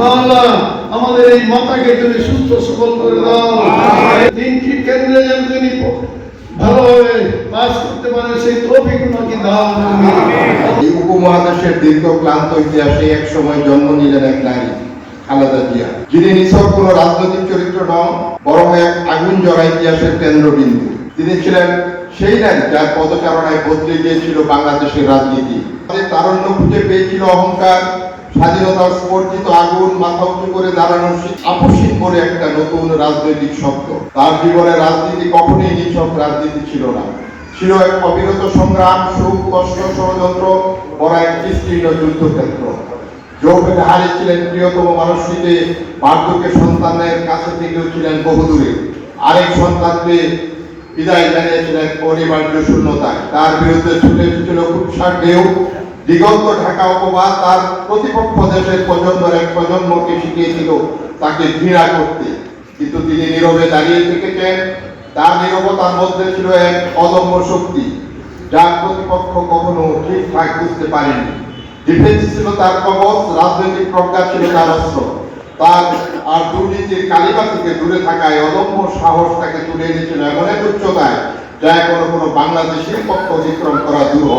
মাওলা আমাদের এই মাতাকে তুমি সুস্থ সবল করে দাও। তিনটি কেন্দ্রে যেন তুমি ভালোভাবে পাস করতে পারে সেই তৌফিক নাকি দাও। এই উপমহাদেশের দীর্ঘ ক্লান্ত ইতিহাসে এক সময় জন্ম নিলেন এক নারী খালেদা জিয়া যিনি নিছক কোন রাজনৈতিক চরিত্র নন বরং এক আগুন জড়া ইতিহাসের কেন্দ্রবিন্দু। তিনি ছিলেন সেই নারী যার পদচারণায় বদলে গিয়েছিল বাংলাদেশের রাজনীতি। তারণ্য খুঁজে পেয়েছিল অহংকার স্বাধীনতার স্পর্জিত আগুন মাথা উঁচু করে দাঁড়ানোর আপসীন করে একটা নতুন রাজনৈতিক শব্দ। তার জীবনে রাজনীতি কখনোই নিছক রাজনীতি ছিল না। ছিল এক অবিরত সংগ্রাম, সুখ, কষ্ট, ষড়যন্ত্র, বড় এক বিস্তীর্ণ যুদ্ধক্ষেত্র। যৌবনে হারিয়েছিলেন প্রিয়তম মানুষটিকে বার্ধক্য সন্তানের কাছে থেকেও ছিলেন বহুদূরে। আরেক সন্তানকে বিদায় জানিয়েছিলেন অনিবার্য শূন্যতায়। তার বিরুদ্ধে ছুটে এসেছিল কুৎসার ঢেউ দিগন্ত ঢাকা অপবাদ তার প্রতিপক্ষ দেশের প্রজন্মের এক প্রজন্মকে শিখিয়েছিল তাকে ঘৃণা করতে। কিন্তু তিনি নীরবে দাঁড়িয়ে থেকেছেন। তার নীরবতার মধ্যে ছিল এক অদম্য শক্তি, যার প্রতিপক্ষ কখনো ঠিকঠাক বুঝতে পারেনি। ডিফেন্স ছিল তার কবচ, রাজনৈতিক প্রজ্ঞা ছিল তার অস্ত্র। তার আর দুর্নীতির কালিমা থেকে দূরে থাকায় অদম্য সাহস তাকে তুলে এনেছিল এমন এক উচ্চতায় যা এখনও কোনো বাংলাদেশের পক্ষ অতিক্রম করা দুরূহ।